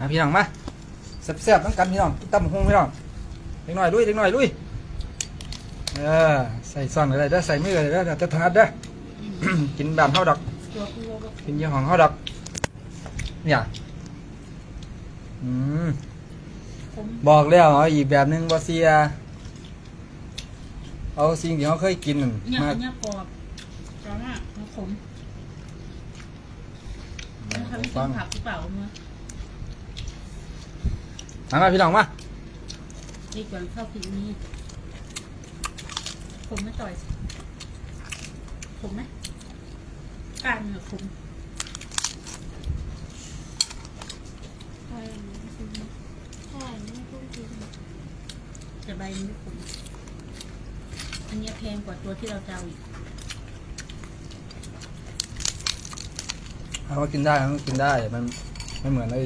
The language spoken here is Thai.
หาพี่น้องมาแซ่บๆต้องกันพี่น้องตั้มหงพี่น้องเล็กน้อยลุยเล็กน้อยลุยเออใส่ซ่อนอะไรได้อใส่มืออะไรได้อจะถนัดได้อกินแบบเฮาดอกตัวกูว่ากินยี่ห้องเฮาดอก เนี่ยอืมผมบอกแล้วเอาอีกแบบหนึงบ่เสีย เอาสิ่งที่เขาเคยกินนั่นเนี่ยมาอันเนี้ยกรอบร้อนอะมันขมมันทำให้กินผักหรือเปล่าเมื่อ มามาพี่น้องมาดีกว่าข้าวผิดนี้ขมไม่ต่อยขมไหมก้านเนื้อขมใช่ใช่ไม่ต้องกินแต่ใบมันไม่ขมอันเนี้ยแพงกว่าตัวที่เราจะเอาอีกเอามากินได้มันกินได้ มันไม่เหมือนไอ้